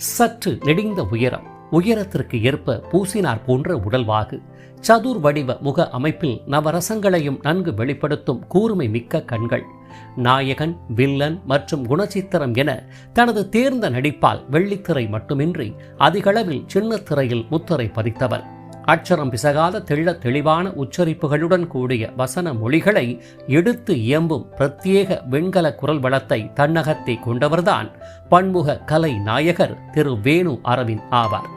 சற்று நெடிந்த உயரம் உயரத்திற்கு ஏற்ப பூசினார் போன்ற உடல்வாகு. சதுர் வடிவ முக அமைப்பில் நவரசங்களையும் நன்கு வெளிப்படுத்தும் கூர்மை மிக்க கண்கள். நாயகன் வில்லன் மற்றும் குணச்சித்திரம் என தனது தேர்ந்த நடிப்பால் வெள்ளித்திரை மட்டுமின்றி அதிகளவில் சின்னத்திரையில் முத்திரை பதித்தவர். அச்சரம் பிசகாத தெள்ள தெளிவான உச்சரிப்புகளுடன் கூடிய வசன மொழிகளை எடுத்து இயம்பும் பிரத்யேக வெண்கல குரல் வளத்தை தன்னகத்தை கொண்டவர்தான் பன்முக கலை நாயகர் திரு வேணு அரவிந்த் ஆவார்.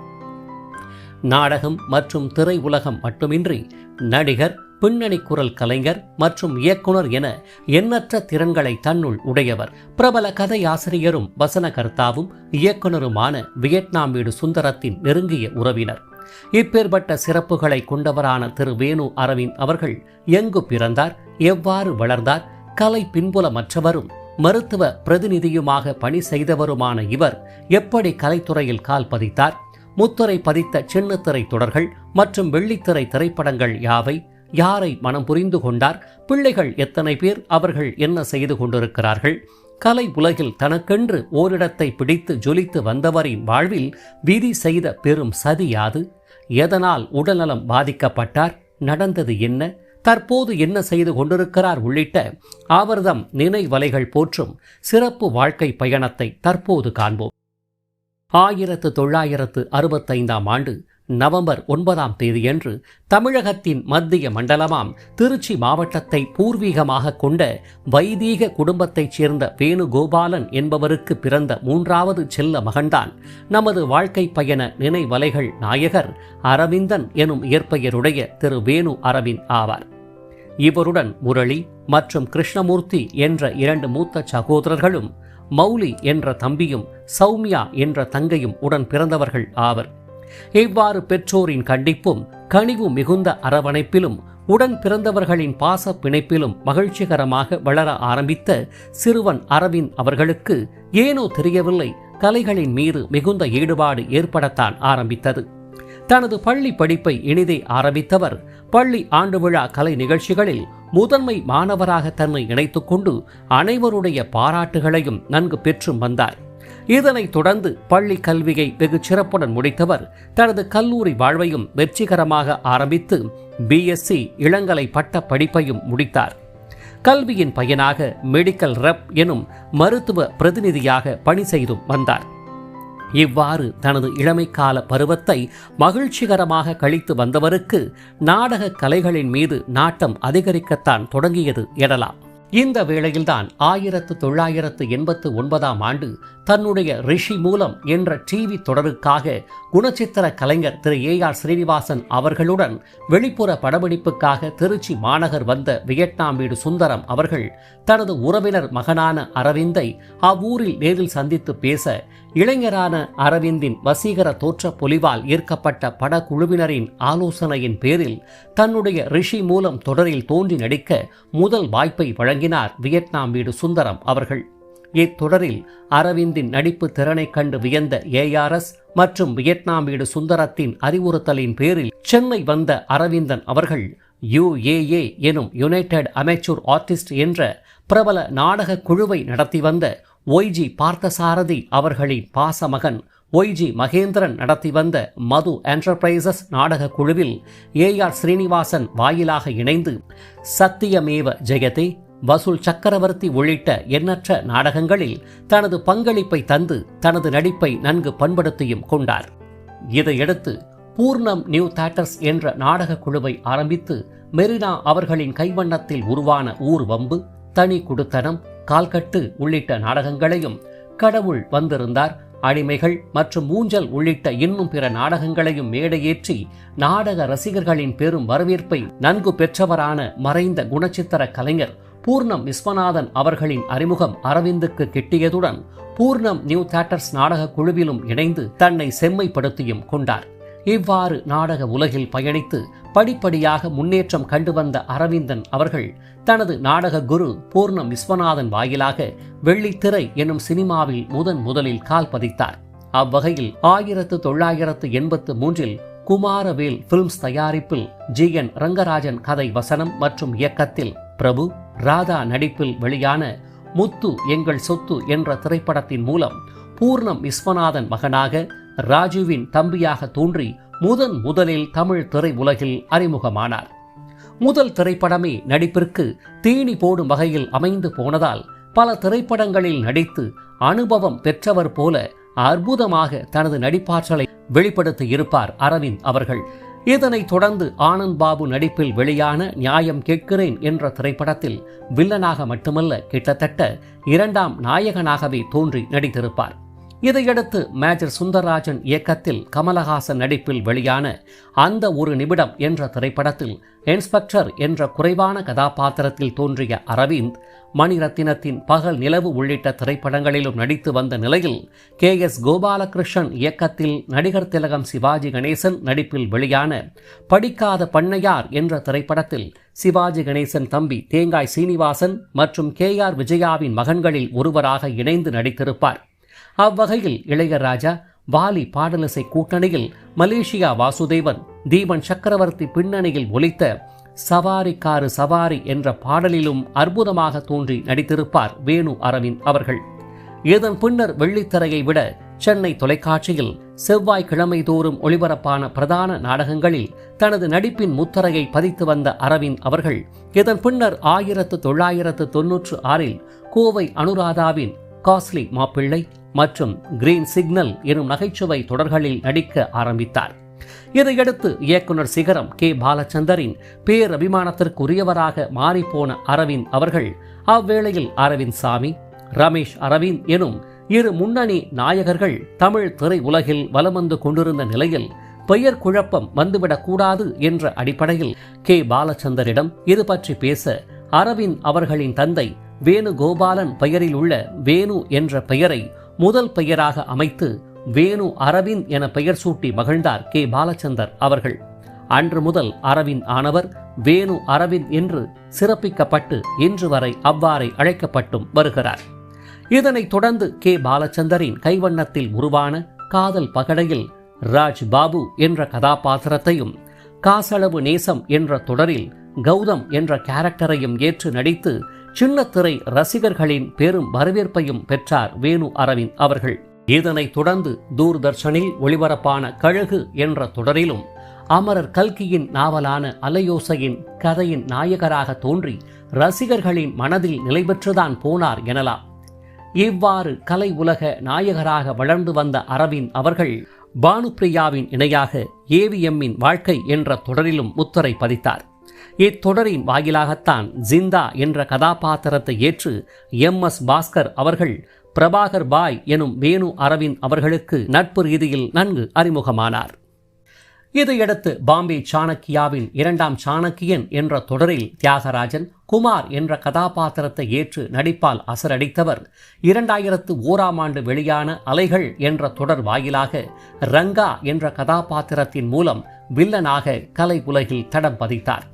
நாடகம் மற்றும் திரை உலகம் மட்டுமின்றி நடிகர் பின்னணி குரல் கலைஞர் மற்றும் இயக்குனர் என எண்ணற்ற திறன்களை தன்னுள் உடையவர். பிரபல கதையாசிரியரும் வசனகர்த்தாவும் இயக்குனருமான வியட்நாம் வீடு சுந்தரத்தின் நெருங்கிய உறவினர். இப்பேற்பட்ட சிறப்புகளை கொண்டவரான திரு வேணு அரவிந்த் அவர்கள் எங்கு பிறந்தார் எவ்வாறு வளர்ந்தார் கலை பின்புலமற்றவரும் மருத்துவ பிரதிநிதியுமாக பணி செய்தவருமான இவர் எப்படி கலைத்துறையில் கால் பதித்தார் முத்துரை பதித்த சின்னத்திரை தொடர்கள் மற்றும் வெள்ளித்திரை திரைப்படங்கள் யாவை யாரை மனம் புரிந்து கொண்டார் பிள்ளைகள் எத்தனை பேர் அவர்கள் என்ன செய்து கொண்டிருக்கிறார்கள் கலை உலகில் தனக்கென்று ஓரிடத்தை பிடித்து ஜொலித்து வந்தவரின் வாழ்வில் விதி செய்த பெரும் சதி யாது? எதனால் உடல்நலம் பாதிக்கப்பட்டார்? நடந்தது என்ன? தற்போது என்ன செய்து கொண்டிருக்கிறார் உள்ளிட்ட அவர்தம் நினைவலைகள் போற்றும் சிறப்பு வாழ்க்கை பயணத்தை தற்போது காண்போம். ஆயிரத்து தொள்ளாயிரத்து அறுபத்தைந்தாம் ஆண்டு நவம்பர் ஒன்பதாம் தேதியன்று தமிழகத்தின் மத்திய மண்டலமாம் திருச்சி மாவட்டத்தை பூர்வீகமாக கொண்ட வைதீக குடும்பத்தைச் சேர்ந்த வேணுகோபாலன் என்பவருக்கு பிறந்த மூன்றாவது செல்ல மகன்தான். நமது வாழ்க்கை பயண நினைவலைகள் நாயகர் அரவிந்தன் எனும் இயற்பெயருடைய திரு வேணு அரவிந்த் ஆவார். இவருடன் முரளி மற்றும் கிருஷ்ணமூர்த்தி என்ற இரண்டு மூத்த சகோதரர்களும் மௌலி என்ற தம்பியும் சௌமியா என்ற தங்கையும் உடன் பிறந்தவர்கள் ஆவர். இவ்வாறு பெற்றோரின் கண்டிப்பும் கனிவு மிகுந்த அரவணைப்பிலும் உடன் பிறந்தவர்களின் பாச பிணைப்பிலும் மகிழ்ச்சிகரமாக வளர ஆரம்பித்த சிறுவன் அரவிந்த் அவர்களுக்கு ஏனோ தெரியவில்லை கலைகளின் மீது மிகுந்த ஈடுபாடு ஏற்படத்தான் ஆரம்பித்தது. தனது பள்ளி படிப்பை இனிதே ஆரம்பித்தவர் பள்ளி ஆண்டு விழா கலை நிகழ்ச்சிகளில் முதன்மை மாணவராக தன்னை இணைத்துக்கொண்டு அனைவருடைய பாராட்டுகளையும் நன்கு பெற்றும் வந்தார். இதனைத் தொடர்ந்து பள்ளி கல்வியை வெகு சிறப்புடன் முடித்தவர் தனது கல்லூரி வாழ்வையும் வெற்றிகரமாக ஆரம்பித்து பிஎஸ்சி இளங்கலை பட்ட படிப்பையும் முடித்தார். கல்வியின் பயனாக மெடிக்கல் ரெப் எனும் மருத்துவ பிரதிநிதியாக பணி செய்தும் வந்தார். இவ்வாறு தனது இளமைக்கால பருவத்தை மகிழ்ச்சிகரமாக கழித்து வந்தவருக்கு நாடக கலைகளின் மீது நாட்டம் அதிகரிக்கத்தான் தொடங்கியது எனலாம். இந்த வேளையில்தான் ஆயிரத்து தொள்ளாயிரத்து எண்பத்து ஒன்பதாம் ஆண்டு தன்னுடைய ரிஷி மூலம் என்ற டிவி தொடருக்காக குணச்சித்திர கலைஞர் திரு ஏ ஆர் ஸ்ரீனிவாசன் அவர்களுடன் வெளிப்புற படப்பிடிப்புக்காக திருச்சி மாநகர் வந்த வியட்நாம் வீடு சுந்தரம் அவர்கள் தனது உறவினர் மகனான அரவிந்தை அவ்வூரில் நேரில் சந்தித்து பேச இளைஞரான அரவிந்தின் வசீகர தோற்ற பொலிவால் ஈர்க்கப்பட்ட படக்குழுவினரின் ஆலோசனையின் பேரில் தன்னுடைய ரிஷி மூலம் தொடரில் தோன்றி நடிக்க முதல் வாய்ப்பை வழங்கினார் வியட்நாம் வீடு சுந்தரம் அவர்கள். இத்தொடரில் அரவிந்தின் நடிப்பு திறனைக் கண்டு வியந்த ஏஆர்எஸ் மற்றும் வியட்நாமீடு சுந்தரத்தின் அறிவுறுத்தலின் பேரில் சென்னை வந்த அரவிந்தன் அவர்கள் யுஏஏ எனும் யுனைடெட் அமெச்சூர் ஆர்டிஸ்ட் என்ற பிரபல நாடக குழுவை நடத்தி வந்த ஒய்ஜி பார்த்தசாரதி அவர்களின் பாசமகன் ஒய்ஜி மகேந்திரன் நடத்தி வந்த மது என்டர்பிரைசஸ் நாடக குழுவில் ஏ ஆர் ஸ்ரீனிவாசன் வாயிலாக இணைந்து சத்தியமேவ ஜெயதே வசூல் சக்கரவர்த்தி உள்ளிட்ட எண்ணற்ற நாடகங்களில் தனது பங்களிப்பை தந்து தனது நடிப்பை நன்கு பண்படுத்தியும் கொண்டார். இதையடுத்து பூர்ணம் நியூ தேட்டர்ஸ் என்ற நாடக குழுவை ஆரம்பித்து மெரினா அவர்களின் கைவண்ணத்தில் உருவான ஊர் வம்பு தனி குடுத்தனம் கால்கட்டு உள்ளிட்ட நாடகங்களையும் கடவுள் வந்திருந்தார். அடிமைகள் மற்றும் ஊஞ்சல் உள்ளிட்ட இன்னும் பிற நாடகங்களையும் மேடையேற்றி நாடக ரசிகர்களின் பெரும் வரவேற்பை நன்கு பெற்றவரான மறைந்த குணச்சித்திர கலைஞர் பூர்ணம் விஸ்வநாதன் அவர்களின் அறிமுகம் அரவிந்துக்கு கிட்டியதுடன் பூர்ணம் நியூ தியேட்டர்ஸ் நாடக குழுவிலும் இணைந்து தன்னை செம்மைப்படுத்தியும் கொண்டார். இவ்வாறு நாடக உலகில் பயணித்து படிப்படியாக முன்னேற்றம் கண்டு வந்த அரவிந்தன் அவர்கள் தனது நாடக குரு பூர்ணம் விஸ்வநாதன் வாயிலாக வெள்ளித்திரை எனும் சினிமாவில் முதன் முதலில் கால் பதித்தார். அவ்வகையில் ஆயிரத்து தொள்ளாயிரத்து எண்பத்து மூன்றில் குமாரவேல் பிலிம்ஸ் தயாரிப்பில் ஜி என் ரங்கராஜன் கதை வசனம் மற்றும் இயக்கத்தில் பிரபு ராதா நடிப்பில் வெளியான முத்து எங்கள் சொத்து என்ற திரைப்படத்தின் மூலம் பூர்ணம் விஸ்வநாதன் மகனாக ராஜுவின் தம்பியாக தோன்றி முதன் முதலில் தமிழ் திரை உலகில் அறிமுகமானார். முதல் திரைப்படமே நடிப்பிற்கு தீனி போடும் வகையில் அமைந்து போனதால் பல திரைப்படங்களில் நடித்து அனுபவம் பெற்றவர் போல அற்புதமாக தனது நடிப்பாற்றலை வெளிப்படுத்தி இருப்பார் அரவிந்த் அவர்கள். இதனைத் தொடர்ந்து ஆனந்த் பாபு நடிப்பில் வெளியான நியாயம் கேட்கிறேன் என்ற திரைப்படத்தில் வில்லனாக மட்டுமல்ல கிட்டத்தட்ட இரண்டாம் நாயகனாகவே தோன்றி நடித்திருப்பார். இதையடுத்து மேஜர் சுந்தரராஜன் இயக்கத்தில் கமலஹாசன் நடிப்பில் வெளியான அந்த ஒரு நிமிடம் என்ற திரைப்படத்தில் இன்ஸ்பெக்டர் என்ற குறைவான கதாபாத்திரத்தில் தோன்றிய அரவிந்த் மணிரத்தினத்தின் பகல் நிலவு உள்ளிட்ட திரைப்படங்களிலும் நடித்து வந்த நிலையில் கே எஸ் கோபாலகிருஷ்ணன் இயக்கத்தில் நடிகர் திலகம் சிவாஜி கணேசன் நடிப்பில் வெளியான படிக்காத பண்ணையார் என்ற திரைப்படத்தில் சிவாஜி கணேசன் தம்பி தேங்காய் சீனிவாசன் மற்றும் கே ஆர் விஜயாவின் மகன்களில் ஒருவராக இணைந்து நடித்திருப்பார். அவ்வகையில் இளையராஜா வாலி பாடலிசை கூட்டணியில் மலேசியா வாசுதேவன் தீபன் சக்கரவர்த்தி பின்னணியில் ஒலித்த சவாரி காரு சவாரி என்ற பாடலிலும் அற்புதமாக தோன்றி நடித்திருப்பார் வேணு அரவிந்த் அவர்கள். இதன் பின்னர் வெள்ளித்திரையை விட சென்னை தொலைக்காட்சியில் செவ்வாய்க்கிழமை தோறும் ஒளிபரப்பான பிரதான நாடகங்களில் தனது நடிப்பின் முத்தரையை பதித்து வந்த அரவிந்த் அவர்கள் இதன் பின்னர் ஆயிரத்து தொள்ளாயிரத்து தொன்னூற்று ஆறில் கோவை அனுராதாவின் காஸ்லி மாப்பிள்ளை மற்றும் கிரீன் சிக்னல் எனும் நகைச்சுவை தொடர்களில் நடிக்க ஆரம்பித்தார். இதையடுத்து இயக்குனர் சிகரம் கே பாலச்சந்தரின் பேரபிமானத்திற்குரியவராக மாறிப்போன அரவிந்த் அவர்கள் அவ்வேளையில் அரவிந்த் சாமி ரமேஷ் அரவிந்த் எனும் இரு முன்னணி நாயகர்கள் தமிழ் திரை உலகில் வலம் வந்து கொண்டிருந்த நிலையில் பெயர் குழப்பம் வந்துவிடக்கூடாது என்ற அடிப்படையில் கே பாலச்சந்தரிடம் இது பற்றி பேச அரவிந்த் அவர்களின் தந்தை வேணுகோபாலன் பெயரில் உள்ள வேணு என்ற பெயரை முதல் பெயராக அமைத்து வேணு அரவிந்த் என பெயர் சூட்டி மகிழ்ந்தார் கே. பாலச்சந்தர் அவர்கள். அன்று முதல் அரவிந்த் ஆனவர் வேணு அரவிந்த் என்று சிறப்பிக்கப்பட்டு இன்று வரை அவ்வாறே அழைக்கப்பட்டும் வருகிறார். இதனைத் தொடர்ந்து கே. பாலச்சந்தரின் கைவண்ணத்தில் உருவான காதல் பகடையில் ராஜ் பாபு என்ற கதாபாத்திரத்தையும் காசளவு நேசம் என்ற தொடரில் கௌதம் என்ற கேரக்டரையும் ஏற்று நடித்து சின்னத்திரை ரசிகர்களின் பெரும் வரவேற்பையும் பெற்றார் வேணு அரவிந்த் அவர்கள். இதனைத் தொடர்ந்து தூர்தர்ஷனில் ஒளிபரப்பான கழகு என்ற தொடரிலும் அமரர் கல்கியின் நாவலான அலையோசையின் கதையின் நாயகராக தோன்றி ரசிகர்களின் மனதில் நிலை பெற்றுதான் போனார் எனலாம். இவ்வாறு கலை உலக நாயகராக வளர்ந்து வந்த அரவிந்த் அவர்கள் பானுப்பிரியாவின் இணையாக ஏவிஎம்மின் வாழ்க்கை என்ற தொடரிலும் முத்திரை பதித்தார். இத்தொடரின் வாயிலாகத்தான் ஜிந்தா என்ற கதாபாத்திரத்தை ஏற்று எம் எஸ் பாஸ்கர் அவர்கள் பிரபாகர் பாய் எனும் வேணு அரவிந்த் அவர்களுக்கு நட்பு ரீதியில் நன்கு அறிமுகமானார். இதையடுத்து பாம்பே சாணக்கியாவின் இரண்டாம் சாணக்கியன் என்ற தொடரில் தியாகராஜன் குமார் என்ற கதாபாத்திரத்தை ஏற்று நடிப்பால் அசரடித்தவர் இரண்டாயிரத்து ஓராம் ஆண்டு வெளியான அலைகள் என்ற தொடர் வாயிலாக ரங்கா என்ற கதாபாத்திரத்தின் மூலம் வில்லனாக கலை உலகில் தடம் பதித்தார்.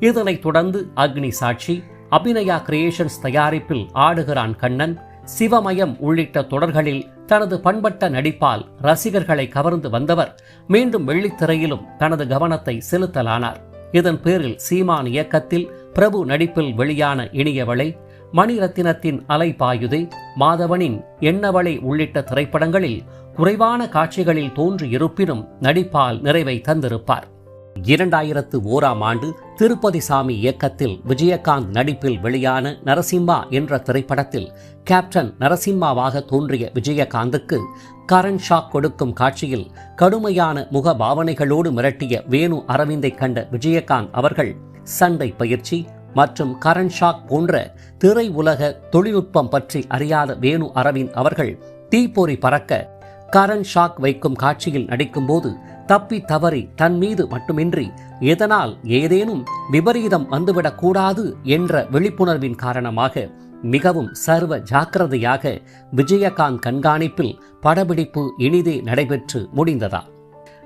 இதனைத் தொடர்ந்து அக்னி சாட்சி அபிநயா கிரியேஷன்ஸ் தயாரிப்பில் ஆடுகிறான் கண்ணன் சிவமயம் உள்ளிட்ட தொடர்களில் தனது பண்பட்ட நடிப்பால் ரசிகர்களை கவர்ந்து வந்தவர் மீண்டும் வெள்ளித்திரையிலும் தனது கவனத்தை செலுத்தலானார். இதன் பேரில் சீமான் இயக்கத்தில் பிரபு நடிப்பில் வெளியான இனியவளை மணிரத்தினத்தின் அலைபாயுதே மாதவனின் எண்ணவளை உள்ளிட்ட திரைப்படங்களில் குறைவான காட்சிகளில் தோன்றியிருப்பினும் நடிப்பால் நிறைவை தந்திருப்பார். இரண்டாயிரத்து ஓராம் ஆண்டு திருப்பதி சாமி இயக்கத்தில் விஜயகாந்த் நடிப்பில் வெளியான நரசிம்மா என்ற திரைப்படத்தில் கேப்டன் நரசிம்மாவாக தோன்றிய விஜயகாந்துக்கு கரண் ஷாக் கொடுக்கும் காட்சியில் கடுமையான முக பாவனைகளோடு மிரட்டிய வேணு அரவிந்தை கண்ட விஜயகாந்த் அவர்கள் சண்டை பயிற்சி மற்றும் கரண் ஷாக் போன்ற திரை உலக தொழில்நுட்பம் பற்றி அறியாத வேணு அரவிந்த் அவர்கள் தீப்பொறி பறக்க கரண் ஷாக் வைக்கும் காட்சியில் நடிக்கும்போது தப்பி தவறி தன் மீது மட்டுமின்றி எதனால் ஏதேனும் விபரீதம் வந்துவிடக்கூடாது என்ற விழிப்புணர்வின் காரணமாக மிகவும் சர்வ ஜாக்கிரதையாக விஜயகாந்த் கண்காணிப்பில் படப்பிடிப்பு இனிதே நடைபெற்று முடிந்ததா?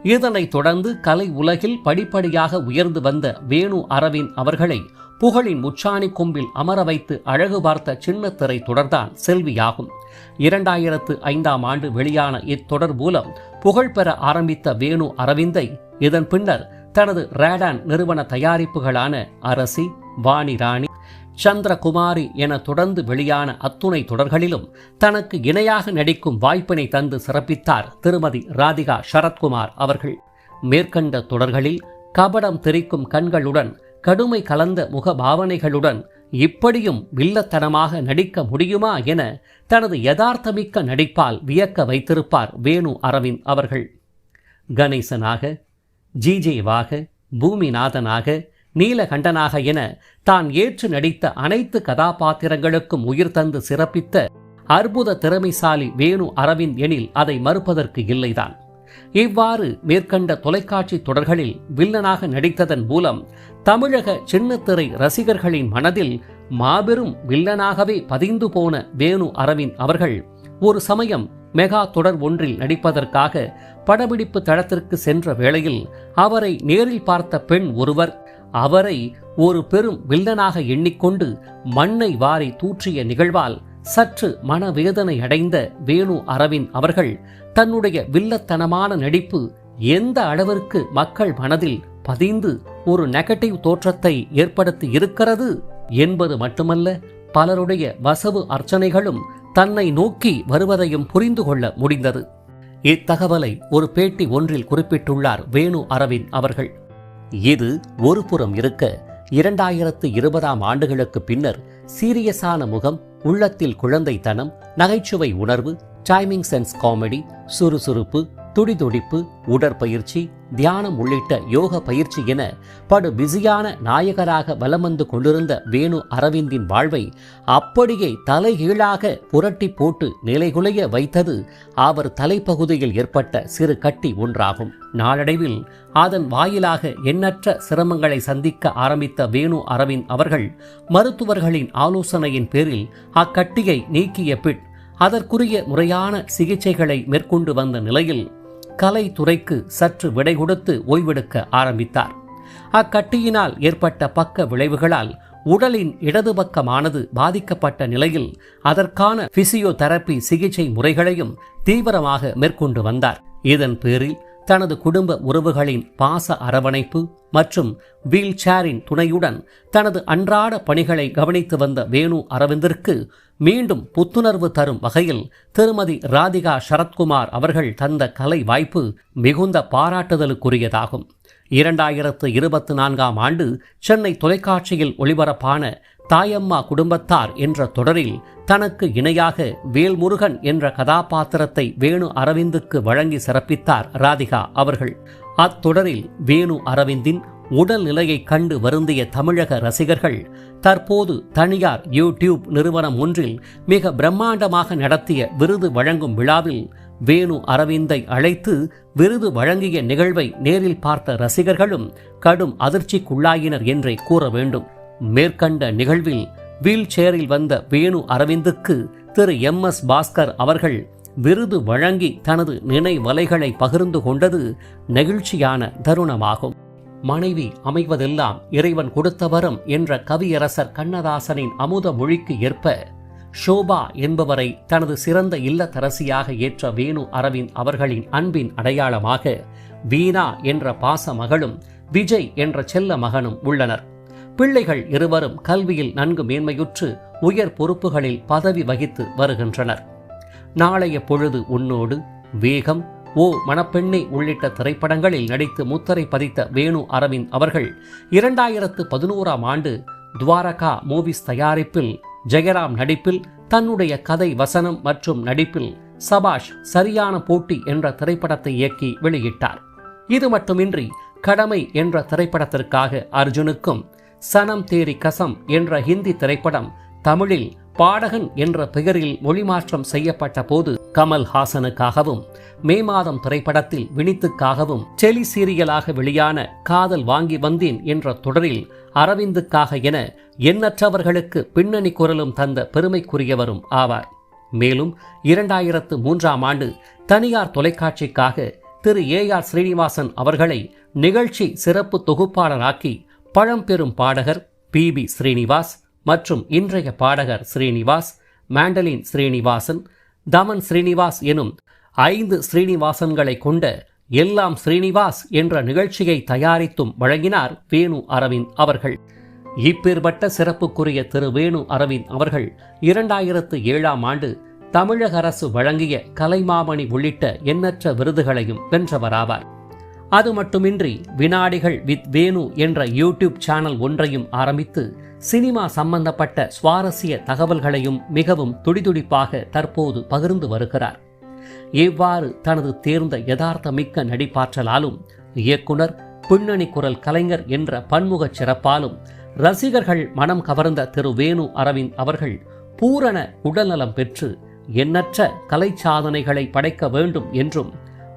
இதனைத் தொடர்ந்து கலை உலகில் படிப்படியாக உயர்ந்து வந்த வேணு அரவிந்த் அவர்களை புகழின் முச்சாணி கொம்பில் அமர வைத்து அழகு பார்த்த சின்னத்திரை தொடர்தான் செல்வியாகும். இரண்டாயிரத்து ஐந்தாம் ஆண்டு வெளியான இத்தொடர் மூலம் புகழ்பெற ஆரம்பித்த வேணு அரவிந்தை இதன் பின்னர் தனது ரேடான் நிறுவன தயாரிப்புகளான அரசி வாணி ராணி சந்திரகுமாரி என தொடர்ந்து வெளியான அத்துணை தொடர்களிலும் தனக்கு இணையாக நடிக்கும் வாய்ப்பினை தந்து சிறப்பித்தார் திருமதி ராதிகா சரத்குமார் அவர்கள். மேற்கண்ட தொடர்களில் கபடம் தெரிக்கும் கண்களுடன் கடுமை கலந்த முக பாவனைகளுடன் இப்படியும் வில்லத்தனமாக நடிக்க முடியுமா என தனது யதார்த்தமிக்க நடிப்பால் வியக்க வைத்திருப்பார் வேணு அரவிந்த் அவர்கள். கணேசனாக ஜிஜேவாக பூமிநாதனாக நீலகண்டனாக என தான் ஏற்று நடித்த அனைத்து கதாபாத்திரங்களுக்கும் உயிர் தந்து சிறப்பித்த அற்புத திறமைசாலி வேணு அரவிந்த் எனில் அதை மறுப்பதற்கு இல்லைதான். இவ்வாறு மேற்கண்ட தொலைக்காட்சி தொடர்களில் வில்லனாக நடித்ததன் மூலம் தமிழக சின்னத்திரை ரசிகர்களின் மனதில் மாபெரும் வில்லனாகவே பதிந்து போன வேணு அரவிந்த் அவர்கள் ஒரு சமயம் மெகா தொடர் ஒன்றில் நடிப்பதற்காக படப்பிடிப்பு தளத்திற்கு சென்ற வேளையில் அவரை நேரில் பார்த்த பெண் ஒருவர் அவரை ஒரு பெரும் வில்லனாக எண்ணிக்கொண்டு மண்ணை வாரி தூற்றிய நிகழ்வால் சற்று மனவேதனை அடைந்த வேணு அரவிந்த் அவர்கள் தன்னுடைய வில்லத்தனமான நடிப்பு எந்த அளவிற்கு மக்கள் மனதில் பதிந்து ஒரு நெகட்டிவ் தோற்றத்தை ஏற்படுத்தி இருக்கிறது என்பது மட்டுமல்ல பலருடைய வசவு அர்ச்சனைகளும் தன்னை நோக்கி வருவதையும் புரிந்து கொள்ள முடிந்தது. இத்தகவலை ஒரு பேட்டி ஒன்றில் குறிப்பிட்டுள்ளார் வேணு அரவிந்த் அவர்கள். இது ஒரு புறம் இருக்க இரண்டாயிரத்து இருபதாம் ஆண்டுகளுக்கு பின்னர் சீரியஸான முகம் உள்ளத்தில் குழந்தைத்தனம் நகைச்சுவை உணர்வு டைமிங் சென்ஸ் காமெடி சுறுசுறுப்பு துடிதுடிப்பு உடற்பயிற்சி தியானம் உள்ளிட்ட யோக பயிற்சி என படு பிஸியான நாயகராக வலம் வந்து கொண்டிருந்த வேணு அரவிந்தின் வாழ்வை அப்படியே தலைகீழாக புரட்டி போட்டு நிலைகுலைய வைத்தது அவர் தலைப்பகுதியில் ஏற்பட்ட சிறு கட்டி ஒன்றாகும். நாளடைவில் அதன் வாயிலாக எண்ணற்ற சிரமங்களை சந்திக்க ஆரம்பித்த வேணு அரவிந்த் அவர்கள் மருத்துவர்களின் ஆலோசனையின் பேரில் அக்கட்டியை நீக்கிய பின் அதற்குரிய முறையான சிகிச்சைகளை மேற்கொண்டு வந்த நிலையில் கலைத்துறைக்கு சற்று விடை கொடுத்து ஓய்வெடுக்க ஆரம்பித்தார். அக்கட்டியினால் ஏற்பட்ட பக்க விளைவுகளால் உடலின் இடது பக்கமானது பாதிக்கப்பட்ட நிலையில் அதற்கான பிசியோதெரப்பி சிகிச்சை முறைகளையும் தீவிரமாக மேற்கொண்டு வந்தார். இதன் பேரில் தனது குடும்ப உறவுகளின் பாச அரவணைப்பு மற்றும் வீல் சேரின் துணையுடன் தனது அன்றாட பணிகளை கவனித்து வந்த வேணு அரவிந்திற்கு மீண்டும் புத்துணர்வு தரும் வகையில் திருமதி ராதிகா சரத்குமார் அவர்கள் தந்த கலை வாய்ப்பு மிகுந்த பாராட்டுதலுக்குரியதாகும். இரண்டாயிரத்து இருபத்தி நான்காம் ஆண்டு சென்னை தொலைக்காட்சியில் ஒளிபரப்பான தாயம்மா குடும்பத்தார் என்ற தொடரில் தனக்கு இணையாக வேல்முருகன் என்ற கதாபாத்திரத்தை வேணு அரவிந்துக்கு வழங்கி சிறப்பித்தார் ராதிகா அவர்கள். அத்தொடரில் வேணு அரவிந்தின் உடல்நிலையை கண்டு வருந்திய தமிழக ரசிகர்கள் தற்போது தனியார் யூடியூப் நிறுவனம் ஒன்றில் மிக பிரம்மாண்டமாக நடத்திய விருது வழங்கும் விழாவில் வேணு அரவிந்தை அழைத்து விருது வழங்கிய நிகழ்வை நேரில் பார்த்த ரசிகர்களும் கடும் அதிர்ச்சிக்குள்ளாயினர் என்றே கூற வேண்டும். மேற்கண்ட நிகழ்வில் வீல் சேரில் வந்த வேணு அரவிந்துக்கு திரு எம் எஸ் பாஸ்கர் அவர்கள் விருது வழங்கி தனது நினைவலைகளை பகிர்ந்து கொண்டது நெகிழ்ச்சியான தருணமாகும். மனைவி அமைவதெல்லாம் இறைவன் கொடுத்த வரம் என்ற கவியரசர் கண்ணதாசனின் அமுத மொழிக்கு ஏற்ப ஷோபா என்பவரை தனது சிறந்த இல்லத்தரசியாக ஏற்ற வேணு அரவிந்த் அவர்களின் அன்பின் அடையாளமாக வீணா என்ற பாச மகளும் விஜய் என்ற செல்ல மகனும் உள்ளனர். பிள்ளைகள் இருவரும் கல்வியில் நன்கு மேன்மையுற்று உயர் பொறுப்புகளில் பதவி வகித்து வருகின்றனர். நாளைய பொழுது உன்னோடு வேகம் ஓ மணப்பெண்ணை உள்ளிட்ட திரைப்படங்களில் நடித்து முத்தரை பதித்த வேணு அரவிந்த் அவர்கள் இரண்டாயிரத்து பதினோராம் ஆண்டு துவாரகா மூவிஸ் தயாரிப்பில் ஜெயராம் நடிப்பில் தன்னுடைய கதை வசனம் மற்றும் நடிப்பில் சபாஷ் சரியான போட்டி என்ற திரைப்படத்தை இயக்கி வெளியிட்டார். இது மட்டுமின்றி கடமை என்ற திரைப்படத்திற்காக அர்ஜுனுக்கும் சனம் தேரி கசம் என்ற ஹிந்தி திரைப்படம் தமிழில் பாடகன் என்ற பெயரில் மொழிமாற்றம் செய்யப்பட்ட போது கமல் ஹாசனுக்காகவும் மே மாதம் திரைப்படத்தில் வினித்துக்காகவும் டெலி சீரியலாக வெளியான காதல் வாங்கி வந்தேன் என்ற தொடரில் அரவிந்துக்காக என எண்ணற்றவர்களுக்கு பின்னணி குரலும் தந்த பெருமைக்குரியவரும் ஆவார். மேலும் இரண்டாயிரத்து மூன்றாம் ஆண்டு தனியார் தொலைக்காட்சிக்காக திரு ஏ ஆர் ஸ்ரீனிவாசன் அவர்களை நிகழ்ச்சி சிறப்பு தொகுப்பாளராக்கி பழம்பெரும் பாடகர் பி பி ஸ்ரீனிவாஸ் மற்றும் இன்றைய பாடகர் ஸ்ரீனிவாஸ் மேண்டலின் ஸ்ரீனிவாசன் தமன் ஸ்ரீனிவாஸ் எனும் ஐந்து ஸ்ரீனிவாசன்களை கொண்ட எல்லாம் ஸ்ரீனிவாஸ் என்ற நிகழ்ச்சியை தயாரித்தும் வழங்கினார் வேணு அரவிந்த் அவர்கள். இப்பேற்பட்ட சிறப்புக்குரிய திரு வேணு அரவிந்த் அவர்கள் இரண்டாயிரத்து ஏழாம் ஆண்டு தமிழக அரசு வழங்கிய கலைமாமணி உள்ளிட்ட எண்ணற்ற விருதுகளையும் வென்றவராவார். அது மட்டுமின்றி வினாடிகள் வித் வேணு என்ற யூடியூப் சேனல் ஒன்றையும் ஆரம்பித்து சினிமா சம்பந்தப்பட்ட சுவாரஸ்ய தகவல்களையும் மிகவும் துடிதுடிப்பாக தற்போது பகிர்ந்து வருகிறார். இவ்வாறு தனது தேர்ந்த யதார்த்தமிக்க நடிப்பாற்றலாலும் இயக்குனர் பின்னணி குரல் கலைஞர் என்ற பன்முகச் சிறப்பாலும் ரசிகர்கள் மனம் கவர்ந்த திரு வேணு அரவிந்த் அவர்கள் பூரண உடல்நலம் பெற்று எண்ணற்ற கலை சாதனைகளை படைக்க வேண்டும் என்றும்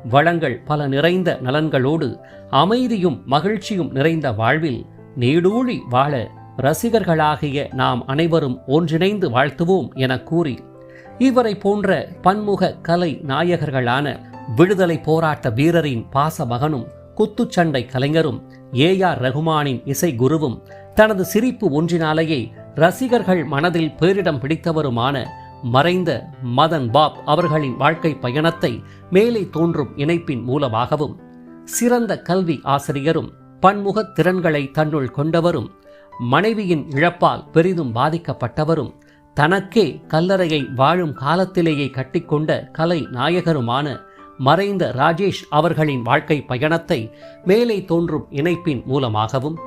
வளங்கள் பல நிறைந்த நலன்களோடு அமைதியும் மகிழ்ச்சியும் நிறைந்த வாழ்வில் நீடூழி வாழ ரசிகர்களாகிய நாம் அனைவரும் ஒன்றிணைந்து வாழ்த்துவோம் என கூறி இவரை போன்ற பன்முக கலை நாயகர்களான விடுதலை போராட்ட வீரரின் பாச மகனும் குத்துச்சண்டை கலைஞரும் ஏ ஆர் ரகுமானின் இசை குருவும் தனது சிரிப்பு ஒன்றினாலேயே ரசிகர்கள் மனதில் பேரிடம் பிடித்தவருமான மறைந்த மதன் பாப் அவர்களின் வாழ்க்கை பயணத்தை மேலே தோன்றும் இணைப்பின் மூலமாகவும் சிறந்த கல்வி ஆசிரியரும் பன்முக திறன்களை தன்னுள் கொண்டவரும் மனைவியின் இழப்பால் பெரிதும் பாதிக்கப்பட்டவரும் தனக்கே கல்லறையை வாழும் காலத்திலேயே கட்டிக்கொண்ட கலை நாயகருமான மறைந்த ராஜேஷ் அவர்களின் வாழ்க்கை பயணத்தை மேலே தோன்றும் இணைப்பின் மூலமாகவும்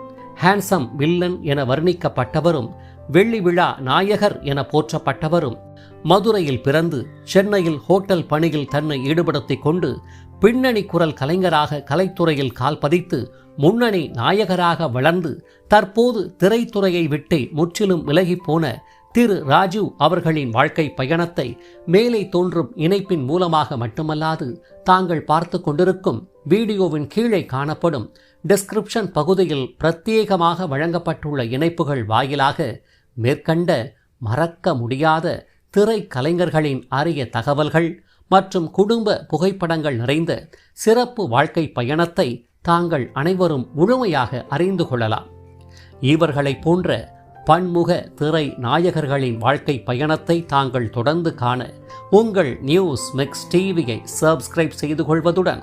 ஹேண்ட்ஸம் வில்லன் என வர்ணிக்கப்பட்டவரும் வெள்ளி விழா நாயகர் என போற்றப்பட்டவரும் மதுரையில் பிறந்து சென்னையில் ஹோட்டல் பணியில் தன்னை ஈடுபடுத்தி கொண்டு பின்னணி குரல் கலைஞராக கலைத்துறையில் கால் பதித்து முன்னணி நாயகராக வளர்ந்து தற்போது திரைத்துறையை விட்டே முற்றிலும் விலகிப் போன திரு ராஜீவ் அவர்களின் வாழ்க்கை பயணத்தை மேலே தோன்றும் இணைப்பின் மூலமாக மட்டுமல்லாது தாங்கள் பார்த்து கொண்டிருக்கும் வீடியோவின் கீழே காணப்படும் டிஸ்கிரிப்ஷன் பகுதியில் பிரத்யேகமாக வழங்கப்பட்டுள்ள இணைப்புகள் வாயிலாக மேற்கண்ட மறக்க முடியாத திரை கலைஞர்களின் அரிய தகவல்கள் மற்றும் குடும்ப புகைப்படங்கள் நிறைந்த சிறப்பு வாழ்க்கை பயணத்தை தாங்கள் அனைவரும் முழுமையாக அறிந்து கொள்ளலாம். இவர்களைப் போன்ற பன்முக திரை நாயகர்களின் வாழ்க்கை பயணத்தை தாங்கள் தொடர்ந்து காண உங்கள் நியூஸ் மிக்ஸ் டிவியை சப்ஸ்கிரைப் செய்து கொள்வதுடன்